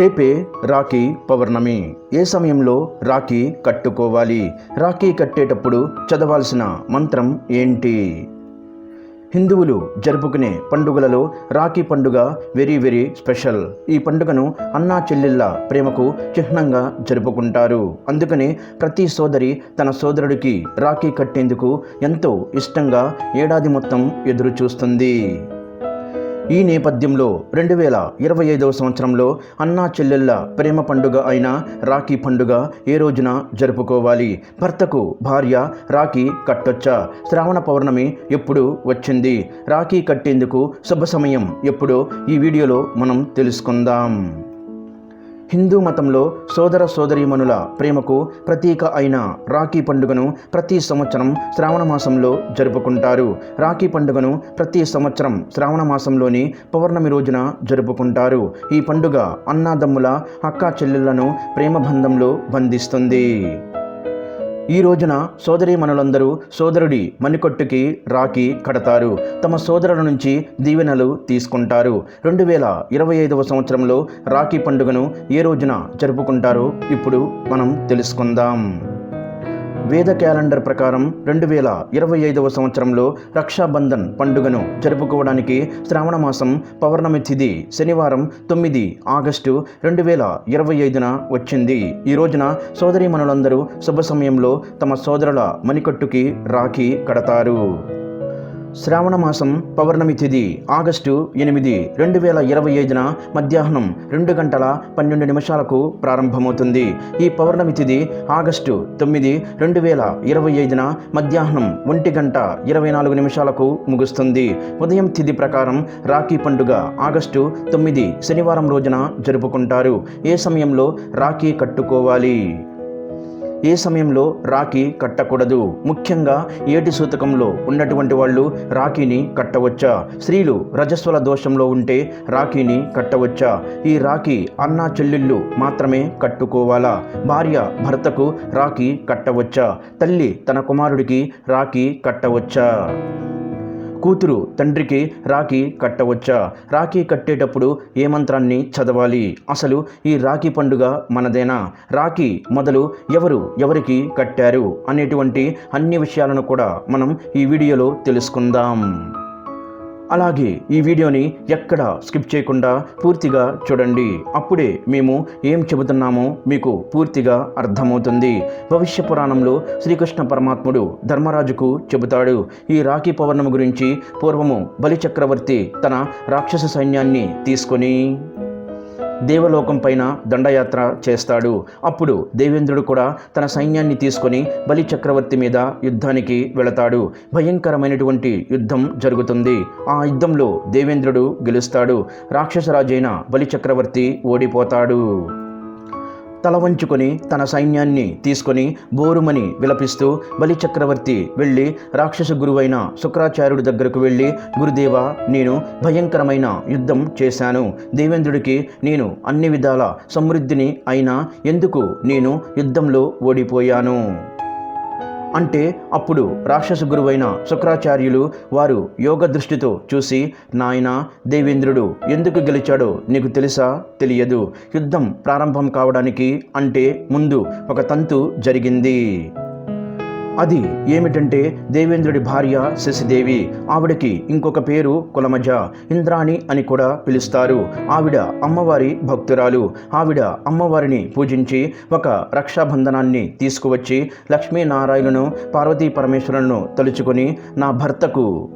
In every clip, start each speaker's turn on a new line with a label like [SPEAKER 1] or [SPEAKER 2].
[SPEAKER 1] రేపే రాఖీ పౌర్ణమి. ఏ సమయంలో రాఖీ కట్టుకోవాలి? రాఖీ కట్టేటప్పుడు చదవాల్సిన మంత్రం ఏంటి? హిందువులు జరుపుకునే పండుగలలో రాఖీ పండుగ వెరీ వెరీ స్పెషల్. ఈ పండుగను అన్నా చెల్లెళ్ళ ప్రేమకు చిహ్నంగా జరుపుకుంటారు. అందుకనే ప్రతి సోదరి తన సోదరుడికి రాఖీ కట్టేందుకు ఎంతో ఇష్టంగా ఏడాది మొత్తం ఎదురు చూస్తుంది ఈ నేపథ్యంలో రెండు వేల ఇరవై ఐదవ సంవత్సరంలో అన్నా చెల్లెళ్ళ ప్రేమ పండుగ అయిన రాఖీ పండుగ ఏ రోజున జరుపుకోవాలి? భర్తకు భార్య రాఖీ కట్టొచ్చా? శ్రావణ పౌర్ణమి ఎప్పుడు వచ్చింది? రాఖీ కట్టేందుకు శుభ సమయం ఎప్పుడో? ఈ వీడియోలో మనం తెలుసుకుందాం. హిందూ మతంలో సోదర సోదరీమణుల ప్రేమకు ప్రతీక అయిన రాఖీ పండుగను ప్రతి సంవత్సరం శ్రావణ మాసంలో జరుపుకుంటారు. రాఖీ పండుగను ప్రతి సంవత్సరం శ్రావణ మాసంలోని పౌర్ణమి రోజున జరుపుకుంటారు. ఈ పండుగ అన్నాదమ్ముల అక్కా చెల్లెళ్ళను ప్రేమ బంధంలో బంధిస్తుంది. ఈ రోజున సోదరీమణులందరూ సోదరుడి మణికొట్టుకి రాఖీ కడతారు. తమ సోదరుల నుంచి దీవెనలు తీసుకుంటారు. రెండు వేల ఇరవై ఐదవ సంవత్సరంలో రాఖీ పండుగను ఏ రోజున జరుపుకుంటారో ఇప్పుడు మనం తెలుసుకుందాం. వేద క్యాలెండర్ ప్రకారం రెండు వేల ఇరవై ఐదవ సంవత్సరంలో రక్షాబంధన్ పండుగను జరుపుకోవడానికి శ్రావణ మాసం పౌర్ణమి తిథి శనివారం తొమ్మిది ఆగస్టు రెండు వేల ఇరవై ఐదున వచ్చింది. ఈ రోజున సోదరీమణులందరూ శుభ సమయంలో తమ సోదరుల మణికట్టుకి రాఖీ కడతారు. శ్రావణ మాసం పౌర్ణమి తిథి ఆగస్టు ఎనిమిది రెండు వేల ఇరవై ఐదున మధ్యాహ్నం రెండు గంటల పన్నెండు నిమిషాలకు ప్రారంభమవుతుంది. ఈ పౌర్ణమి తిథి ఆగస్టు తొమ్మిది రెండు వేల ఇరవై ఐదున మధ్యాహ్నం ఒంటి గంట ఇరవై నాలుగు నిమిషాలకు ముగుస్తుంది. ఉదయం తిథి ప్రకారం రాఖీ పండుగ ఆగస్టు తొమ్మిది శనివారం రోజున జరుపుకుంటారు. ఏ సమయంలో రాఖీ కట్టుకోవాలి? ఏ సమయంలో రాఖీ కట్టకూడదు? ముఖ్యంగా ఏటి సూతకంలో ఉన్నటువంటి వాళ్ళు రాఖీని కట్టవచ్చా? స్త్రీలు రజస్వల దోషంలో ఉంటే రాఖీని కట్టవచ్చా? ఈ రాఖీ అన్నా చెల్లెళ్ళు మాత్రమే కట్టుకోవాలా? భార్య భర్తకు రాఖీ కట్టవచ్చా? తల్లి తన కుమారుడికి రాఖీ కట్టవచ్చా? కూతురు తండ్రికి రాఖీ కట్టవచ్చా? రాఖీ కట్టేటప్పుడు ఏ మంత్రాన్ని చదవాలి? అసలు ఈ రాఖీ పండుగ మనదేనా? రాఖీ మొదలు ఎవరు ఎవరికి కట్టారు? అనేటువంటి అన్ని విషయాలను కూడా మనం ఈ వీడియోలో తెలుసుకుందాం. అలాగే ఈ వీడియోని ఎక్కడ స్కిప్ చేయకుండా పూర్తిగా చూడండి. అప్పుడే మేము ఏం చెబుతున్నామో మీకు పూర్తిగా అర్థమవుతుంది. భవిష్య పురాణంలో శ్రీకృష్ణ పరమాత్ముడు ధర్మరాజుకు చెబుతాడు ఈ రాఖీ పౌర్ణమి గురించి పూర్వము బలిచక్రవర్తి తన రాక్షస సైన్యాన్ని తీసుకొని దేవలోకం పైన దండయాత్ర చేస్తాడు. అప్పుడు దేవేంద్రుడు కూడా తన సైన్యాన్ని తీసుకొని బలి చక్రవర్తి మీద యుద్ధానికి వెళతాడు. భయంకరమైనటువంటి యుద్ధం జరుగుతుంది. ఆ యుద్ధంలో దేవేంద్రుడు గెలుస్తాడు. రాక్షసరాజైన బలి చక్రవర్తి ఓడిపోతాడు. తల వంచుకొని తన సైన్యాన్ని తీసుకొని బోరుమని విలపిస్తూ బలిచక్రవర్తి వెళ్ళి రాక్షస గురువైన శుక్రాచార్యుడి దగ్గరకు వెళ్ళి గురుదేవ నేను భయంకరమైన యుద్ధం చేశాను. దేవేంద్రుడికి నేను అన్ని విధాల సమృద్ధిని అయినా ఎందుకు నేను యుద్ధంలో ఓడిపోయాను? అంటే అప్పుడు రాక్షస గురువైన శుక్రాచార్యులు వారు యోగ దృష్టితో చూసి నాయన దేవేంద్రుడు ఎందుకు గెలిచాడో నీకు తెలుసా? తెలియదు. యుద్ధం ప్రారంభం కావడానికి అంటే ముందు ఒక తంతు జరిగింది. అది ఏమిటంటే దేవేంద్రుడి భార్య శశిదేవి. ఆవిడకి ఇంకొక పేరు కులమజ ఇంద్రాణి అని కూడా పిలుస్తారు. ఆవిడ అమ్మవారి భక్తురాలు. ఆవిడ అమ్మవారిని పూజించి ఒక రక్షాబంధనాన్ని తీసుకువచ్చి లక్ష్మీనారాయణను పార్వతీ పరమేశ్వరులను తలుచుకొని నా భర్తకు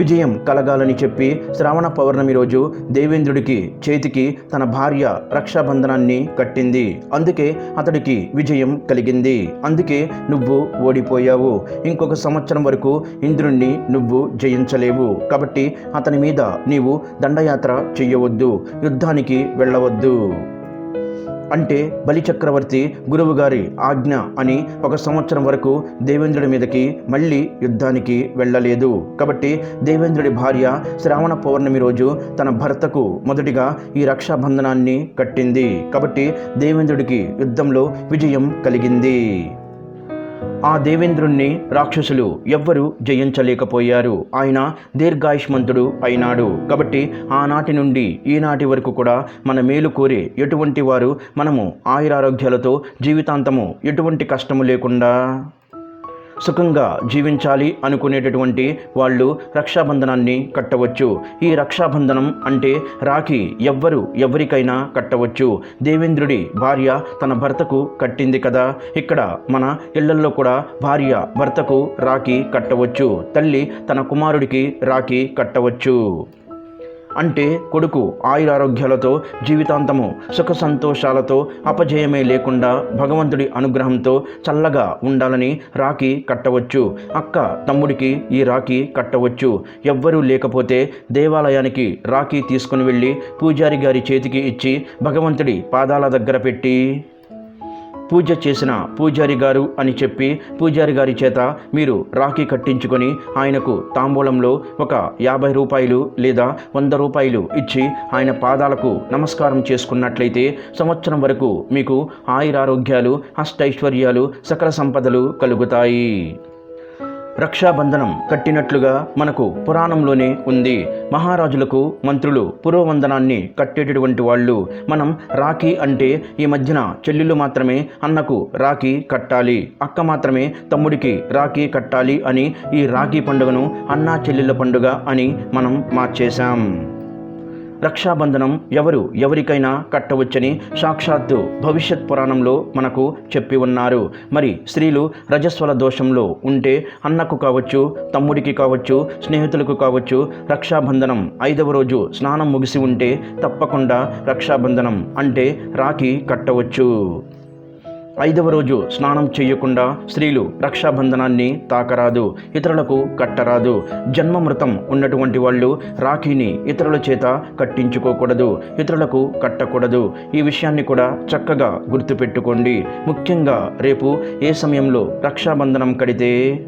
[SPEAKER 1] విజయం కలగాలని చెప్పి శ్రావణ పౌర్ణమి రోజు దేవేంద్రుడికి చేతికి తన భార్య రక్షాబంధనాన్ని కట్టింది. అందుకే అతడికి విజయం కలిగింది. అందుకే నువ్వు ఓడిపోయావు. ఇంకొక సంవత్సరం వరకు ఇంద్రుణ్ణి నువ్వు జయించలేవు. కాబట్టి అతని మీద నీవు దండయాత్ర చెయ్యవద్దు. యుద్ధానికి వెళ్ళవద్దు. అంటే బలిచక్రవర్తి గురువుగారి ఆజ్ఞ అని ఒక సంవత్సరం వరకు దేవేంద్రుడి మీదకి మళ్ళీ యుద్ధానికి వెళ్ళలేదు. కాబట్టి దేవేంద్రుడి భార్య శ్రావణ పౌర్ణమి రోజు తన భర్తకు మొదటిగా ఈ రక్షాబంధనాన్ని కట్టింది. కాబట్టి దేవేంద్రుడికి యుద్ధంలో విజయం కలిగింది. ఆ దేవేంద్రుణ్ణి రాక్షసులు ఎవ్వరూ జయించలేకపోయారు. ఆయన దీర్ఘాయుష్మంతుడు అయినాడు. కాబట్టి ఆనాటి నుండి ఈనాటి వరకు కూడా మన మేలు కోరే ఎటువంటి వారు మనము ఆయురారోగ్యాలతో జీవితాంతము ఎటువంటి కష్టము లేకుండా సుఖంగా జీవించాలి అనుకునేటటువంటి వాళ్ళు రక్షాబంధనాన్ని కట్టవచ్చు. ఈ రక్షాబంధనం అంటే రాఖీ ఎవ్వరు ఎవరికైనా కట్టవచ్చు. దేవేంద్రుడి భార్య తన భర్తకు కట్టింది కదా. ఇక్కడ మన ఇళ్ళల్లో కూడా భార్య భర్తకు రాఖీ కట్టవచ్చు. తల్లి తన కుమారుడికి రాఖీ కట్టవచ్చు. అంటే కొడుకు ఆయురారోగ్యాలతో జీవితాంతము సుఖ సంతోషాలతో అపజయమే లేకుండా భగవంతుడి అనుగ్రహంతో చల్లగా ఉండాలని రాఖీ కట్టవచ్చు. అక్క తమ్ముడికి ఈ రాఖీ కట్టవచ్చు. ఎవ్వరూ లేకపోతే దేవాలయానికి రాఖీ తీసుకుని వెళ్ళి పూజారి గారి చేతికి ఇచ్చి భగవంతుడి పాదాల దగ్గర పెట్టి పూజ చేసిన పూజారి గారు అని చెప్పి పూజారి గారి చేత మీరు రాఖీ కట్టించుకొని ఆయనకు తాంబూలంలో ఒక యాభై రూపాయలు లేదా వంద రూపాయలు ఇచ్చి ఆయన పాదాలకు నమస్కారం చేసుకున్నట్లయితే సంవత్సరం వరకు మీకు ఆయురారోగ్యాలు అష్టైశ్వర్యాలు సకల సంపదలు కలుగుతాయి. రక్షాబంధనం కట్టినట్లుగా మనకు పురాణంలోనే ఉంది. మహారాజులకు మంత్రులు పురోవందనాన్ని కట్టేటటువంటి వాళ్ళు మనం రాఖీ అంటే ఈ మధ్యన చెల్లెళ్ళు మాత్రమే అన్నకు రాఖీ కట్టాలి. అక్క మాత్రమే తమ్ముడికి రాఖీ కట్టాలి అని ఈ రాఖీ పండుగను అన్నా చెల్లెళ్ళ పండుగ అని మనం మార్చేశాం. రక్షాబంధనం ఎవరు ఎవరికైనా కట్టవచ్చని సాక్షాత్తు భవిష్యత్ పురాణంలో మనకు చెప్పి ఉన్నారు. మరి స్త్రీలు రజస్వల దోషంలో ఉంటే అన్నకు కావచ్చు తమ్ముడికి కావచ్చు స్నేహితులకు కావచ్చు రక్షాబంధనం ఐదవ రోజు స్నానం ముగిసి ఉంటే తప్పకుండా రక్షాబంధనం అంటే రాఖీ కట్టవచ్చు. ఐదవ రోజు స్నానం చేయకుండా స్త్రీలు రక్షాబంధనాన్ని తాకరాదు ఇతరులకు కట్టరాదు. జన్మమృతం ఉన్నటువంటి వాళ్ళు రాఖీని ఇతరుల చేత కట్టించుకోకూడదు ఇతరులకు కట్టకూడదు. ఈ విషయాన్ని కూడా చక్కగా గుర్తుపెట్టుకోండి. ముఖ్యంగా రేపు ఏ సమయంలో రక్షాబంధనం కడితే?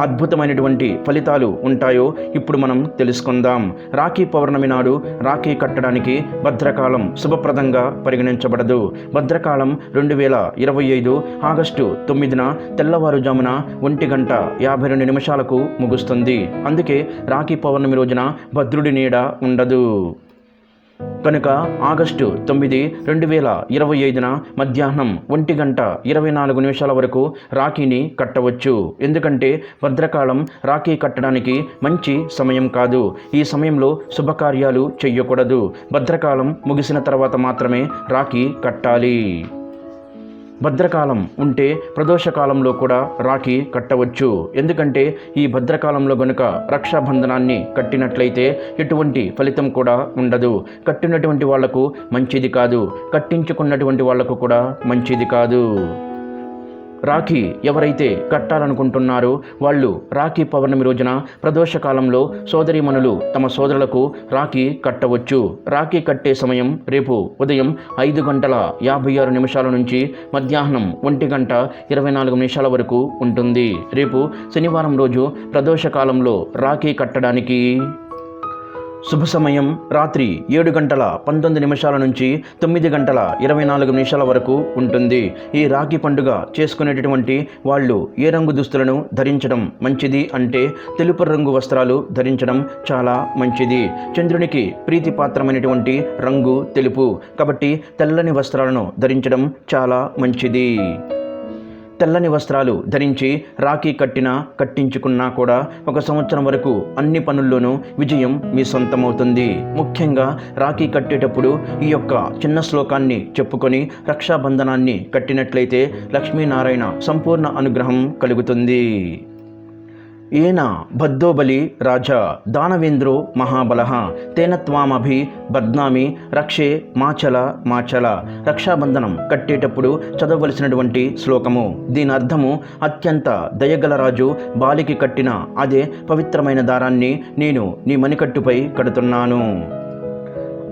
[SPEAKER 1] అద్భుతమైనటువంటి ఫలితాలు ఉంటాయో ఇప్పుడు మనం తెలుసుకుందాం. రాఖీ పౌర్ణమి నాడు రాఖీ కట్టడానికి భద్రకాలం శుభప్రదంగా పరిగణించబడదు. భద్రకాలం రెండు వేల ఇరవై ఐదు ఆగస్టు తొమ్మిదిన తెల్లవారుజామున ఒంటి గంట యాభై రెండు నిమిషాలకు ముగుస్తుంది. అందుకే రాఖీ పౌర్ణమి రోజున భద్రుడి నీడ ఉండదు. కనుక ఆగస్టు తొమ్మిది రెండు వేల ఇరవై ఐదున మధ్యాహ్నం ఒంటి గంట ఇరవై నాలుగు నిమిషాల వరకు రాఖీని కట్టవచ్చు. ఎందుకంటే భద్రకాలం రాఖీ కట్టడానికి మంచి సమయం కాదు. ఈ సమయంలో శుభకార్యాలు చెయ్యకూడదు. భద్రకాలం ముగిసిన తర్వాత మాత్రమే రాఖీ కట్టాలి. భద్రకాలం ఉంటే ప్రదోషకాలంలో కూడా రాఖీ కట్టవచ్చు. ఎందుకంటే ఈ భద్రకాలంలో గనుక రక్షాబంధనాన్ని కట్టినట్లయితే ఎటువంటి ఫలితం కూడా ఉండదు. కట్టినటువంటి వాళ్ళకు మంచిది కాదు. కట్టించుకున్నటువంటి వాళ్ళకు కూడా మంచిది కాదు. రాఖీ ఎవరైతే కట్టాలనుకుంటున్నారో వాళ్ళు రాఖీ పౌర్ణమి రోజున ప్రదోషకాలంలో సోదరీమణులు తమ సోదరులకు రాఖీ కట్టవచ్చు. రాఖీ కట్టే సమయం రేపు ఉదయం ఐదు గంటల యాభై ఆరు నిమిషాల నుంచి మధ్యాహ్నం ఒంటి గంట ఇరవై నాలుగు నిమిషాల వరకు ఉంటుంది. రేపు శనివారం రోజు ప్రదోషకాలంలో రాఖీ కట్టడానికి శుభ సమయం. రాత్రి ఏడు గంటల పంతొమ్మిది నిమిషాల నుంచి తొమ్మిది గంటల ఇరవై నాలుగు నిమిషాల వరకు ఉంటుంది. ఈ రాఖీ పండుగ చేసుకునేటటువంటి వాళ్ళు ఏ రంగు దుస్తులను ధరించడం మంచిది అంటే తెలుపు రంగు వస్త్రాలు ధరించడం చాలా మంచిది. చంద్రునికి ప్రీతిపాత్రమైనటువంటి రంగు తెలుపు. కాబట్టి తెల్లని వస్త్రాలను ధరించడం చాలా మంచిది. తెల్లని వస్త్రాలు ధరించి రాఖీ కట్టినా కట్టించుకున్నా కూడా ఒక సంవత్సరం వరకు అన్ని పనుల్లోనూ విజయం మీ సొంతమవుతుంది. ముఖ్యంగా రాఖీ కట్టేటప్పుడు ఈ యొక్క చిన్న శ్లోకాన్ని చెప్పుకొని రక్షాబంధనాన్ని కట్టినట్లయితే లక్ష్మీనారాయణ సంపూర్ణ అనుగ్రహం కలుగుతుంది. ఏన బద్దోబలి రాజా దానవేంద్రో మహాబల తేన త్వామభి బద్నామి రక్షే మాచల మాచల. రక్షాబంధనం కట్టేటప్పుడు చదవలసినటువంటి శ్లోకము. దీని అర్థము అత్యంత దయగల రాజు బాలికి కట్టిన అదే పవిత్రమైన దారాన్ని నేను నీ మణికట్టుపై కడుతున్నాను.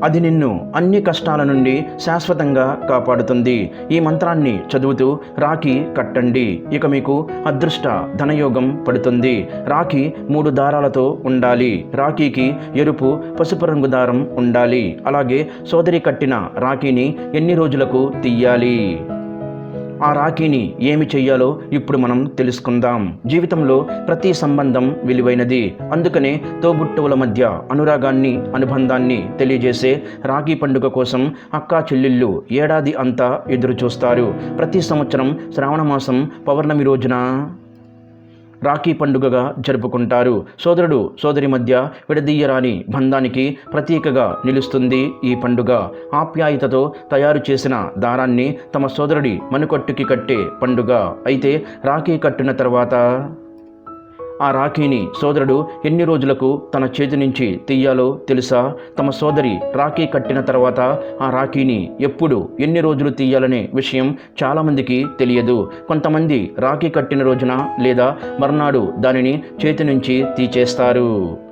[SPEAKER 1] అది నిన్ను అన్ని కష్టాల నుండి శాశ్వతంగా కాపాడుతుంది. ఈ మంత్రాన్ని చదువుతూ రాఖీ కట్టండి. ఇక మీకు అదృష్ట ధనయోగం పడుతుంది. రాఖీ మూడు దారాలతో ఉండాలి. రాఖీకి ఎరుపు పసుపు రంగు దారం ఉండాలి. అలాగే సోదరి కట్టిన రాఖీని ఎన్ని రోజులకు తీయాలి? ఆ రాఖీని ఏమి చెయ్యాలో ఇప్పుడు మనం తెలుసుకుందాం. జీవితంలో ప్రతి సంబంధం విలువైనది. అందుకనే తోబుట్టువుల మధ్య అనురాగాన్ని అనుబంధాన్ని తెలియజేసే రాఖీ పండుగ కోసం అక్కా చెల్లెళ్ళు ఏడాది అంతా ఎదురు చూస్తారు ప్రతి సంవత్సరం శ్రావణ మాసం పౌర్ణమి రోజున. రాఖీ పండుగగా జరుపుకుంటారు. సోదరుడు సోదరి మధ్య విడదీయరాని బంధానికి ప్రతీకగా నిలుస్తుంది ఈ పండుగ. ఆప్యాయతతో తయారు చేసిన దారాన్ని తమ సోదరుడి మనుకట్టుకి కట్టే పండుగ. అయితే రాఖీ కట్టిన తర్వాత ఆ రాఖీని సోదరుడు ఎన్ని రోజులకు తన చేతి నుంచి తీయాలో తెలుసా? తమ సోదరి రాఖీ కట్టిన తర్వాత ఆ రాఖీని ఎప్పుడు ఎన్ని రోజులు తీయాలనే విషయం చాలామందికి తెలియదు. కొంతమంది రాఖీ కట్టిన రోజున లేదా మర్నాడు దానిని చేతి నుంచి తీచేస్తారు.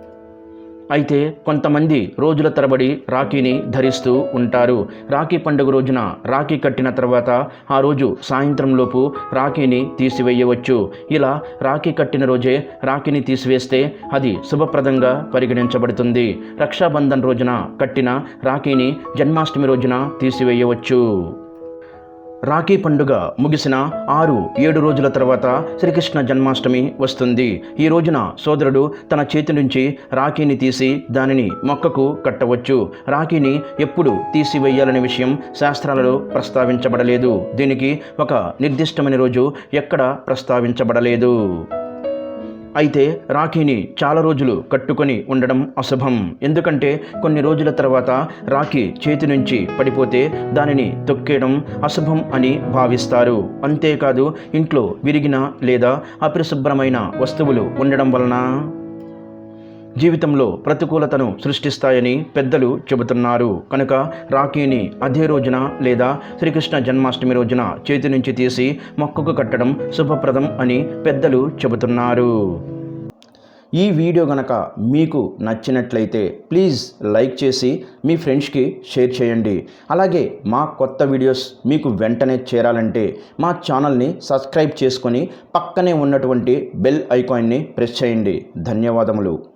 [SPEAKER 1] అయితే కొంతమంది రోజుల తరబడి రాఖీని ధరిస్తూ ఉంటారు. రాఖీ పండుగ రోజున రాఖీ కట్టిన తర్వాత ఆ రోజు సాయంత్రంలోపు రాఖీని తీసివేయవచ్చు. ఇలా రాఖీ కట్టిన రోజే రాఖీని తీసివేస్తే అది శుభప్రదంగా పరిగణించబడుతుంది. రక్షాబంధన్ రోజున కట్టిన రాఖీని జన్మాష్టమి రోజున తీసివేయవచ్చు. రాఖీ పండుగ ముగిసిన ఆరు ఏడు రోజుల తర్వాత శ్రీకృష్ణ జన్మాష్టమి వస్తుంది. ఈ రోజున సోదరుడు తన చేతి నుంచి రాఖీని తీసి దానిని మొక్కకు కట్టవచ్చు. రాఖీని ఎప్పుడు తీసివేయాలనే విషయం శాస్త్రాలలో ప్రస్తావించబడలేదు. దీనికి ఒక నిర్దిష్టమైన రోజు ఎక్కడ ప్రస్తావించబడలేదు. అయితే రాఖీని చాలా రోజులు కట్టుకొని ఉండడం అశుభం. ఎందుకంటే కొన్ని రోజుల తర్వాత రాఖీ చేతి నుంచి పడిపోతే దానిని తొక్కేయడం అశుభం అని భావిస్తారు. అంతేకాదు ఇంట్లో విరిగిన లేదా అపరిశుభ్రమైన వస్తువులు ఉండడం వలన జీవితంలో ప్రతికూలతను సృష్టిస్తాయని పెద్దలు చెబుతున్నారు. కనుక రాఖీని అదే రోజున లేదా శ్రీకృష్ణ జన్మాష్టమి రోజున చేతి నుంచి తీసి మొక్కకు కట్టడం శుభప్రదం అని పెద్దలు చెబుతున్నారు. ఈ వీడియో గనక మీకు నచ్చినట్లయితే ప్లీజ్ లైక్ చేసి మీ ఫ్రెండ్స్కి షేర్ చేయండి. అలాగే మా కొత్త వీడియోస్ మీకు వెంటనే చేరాలంటే మా ఛానల్ని సబ్స్క్రైబ్ చేసుకొని పక్కనే ఉన్నటువంటి బెల్ ఐకాన్ని ప్రెస్ చేయండి. ధన్యవాదములు.